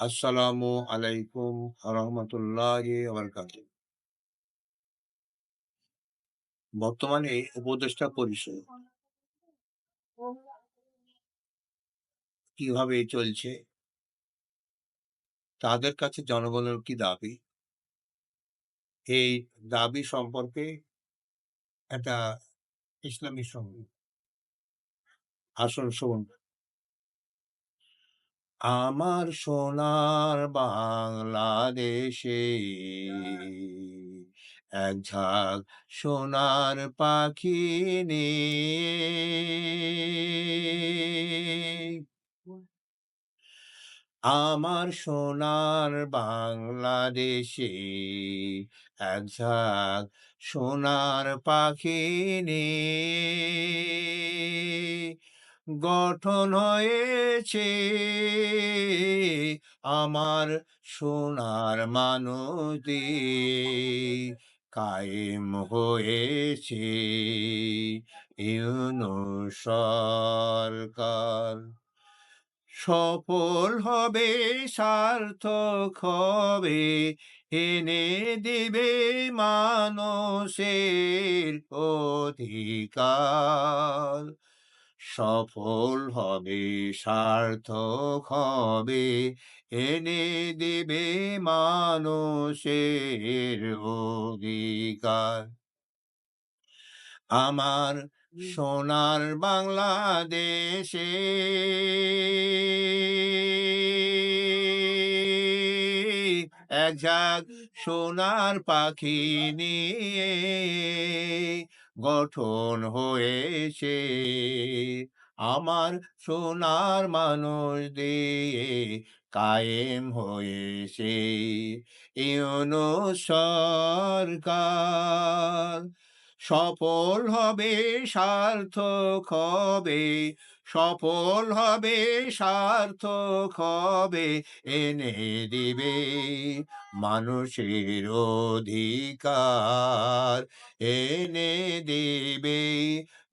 আসসালামু আলাইকুম রহমতুল্লাহি বারাকাতুহু। বর্তমানে উপদেষ্টা পরিষদ কীভাবে চলছে? তাদের কাছে জনগণের কি দাবি? এই দাবি সম্পর্কে একটা ইসলামী সংগীত। আসুন শুনুন। আমার সোনার বাংলাদেশে এক ঝাঁক সোনার পাখি নেই আমার সোনার বাংলাদেশে এক ঝাঁক সোনার পাখি নেই গঠন হয়েছে। আমার সোনার মানদে কায়েম হয়েছে। ইউনু সরকার সফল হবে, সার্থক হবে, এনে দিবে মানুষের অধিকার। সফল হবে সার্থক হবে এনে দিবে মানুষের অধিকার। আমার সোনার বাংলাদেশে এক ঝাঁক সোনার পাখি নিয়ে গঠন হয়েছে। আমার সোনার মানুষ দিয়ে কায়েম হয়েছে। ইউনো সরকার সফল হবে, সার্থক হবে, সফল হবে, সার্থক হবে, এনে দিবে মানুষের অধিকার, এনে দিবে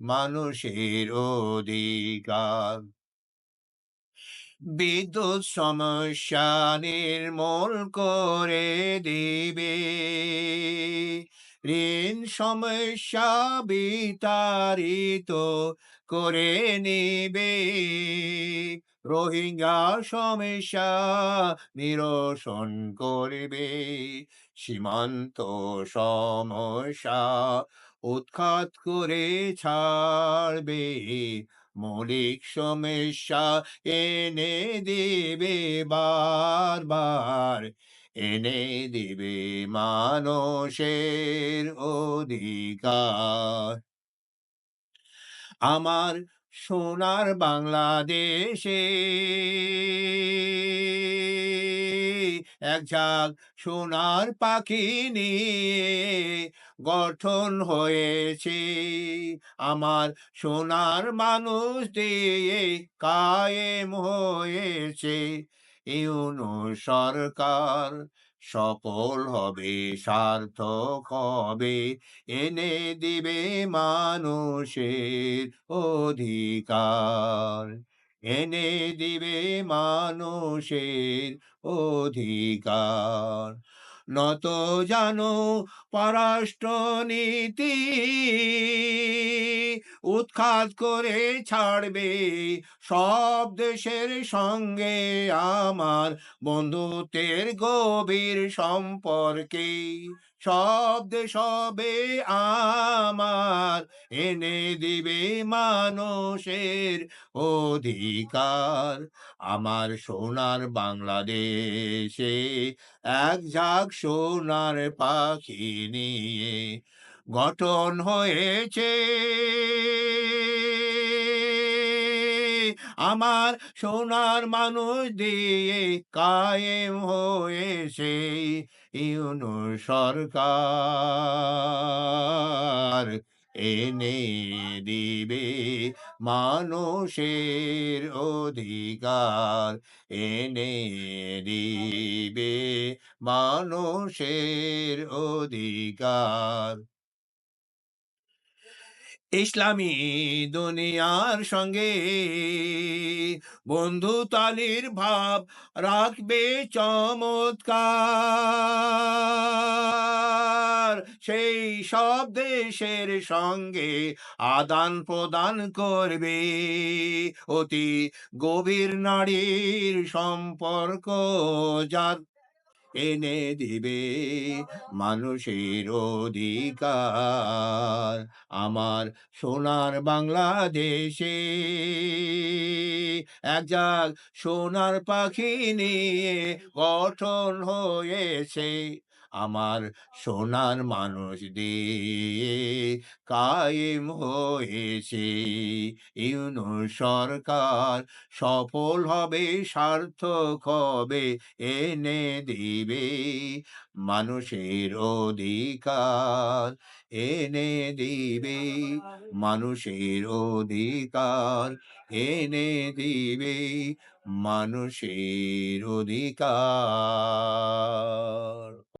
মানুষের অধিকার। বিদ্যুৎ সমস্যা নির্মূল করে দিবে ঋণ সমস্যা বিতাড়িত করে নিবে। রোহিঙ্গা সমস্যা নিরসন করবে। সীমান্ত সমস্যা উৎখাত করে ছাড়বে। মৌলিক সমস্যা এনে দেবে বারবার, এনে দেবে মানুষের অধিকার। আমার সোনার বাংলাদেশে এক ঝাঁক সোনার পাখি নিয়ে গঠন হয়েছে। আমার সোনার মানুষ দিয়ে কায়েম হয়েছে। ইউনো সরকার সফল হবে, সার্থক হবে। এনে দিবে মানুষের অধিকার। এনে দিবে মানুষের অধিকার। নত জানো পররাষ্ট্রনীতি উৎখাত করে ছাড়বে সব দেশের সঙ্গে আমার বন্ধুত্বের গভীর সম্পর্কে। সব সবে আমার, এনে দিবে মানুষের অধিকার। আমার সোনার বাংলাদেশে এক ঝাঁক সোনার পাখি নিয়ে গঠন হয়েছে। আমার সোনার মানুষ দিয়ে কায়েম হয়েছে ইউনু সরকার। এনে দিবে মানুষের অধিকার। এনে দিবে মানুষের অধিকার। ইসলামী দুনিয়ার সঙ্গে বন্ধুতালির ভাব রাখবে চমৎকার। সেই সব দেশের সঙ্গে আদান প্রদান করবে অতি গভীর নারীর সম্পর্ক যার এনে দিবে মানুষের অধিকার। আমার সোনার বাংলাদেশে এক যাক সোনার পাখি নিয়ে গঠন হয়েছে। আমার সোনার মানুষ দিয়ে কায়েম হয়েছে ইউনুস সরকার, সফল হবে, সার্থক হবে, এনে দিবে মানুষের অধিকার, এনে দিবে মানুষের অধিকার, এনে দিবে মানুষের অধিকার।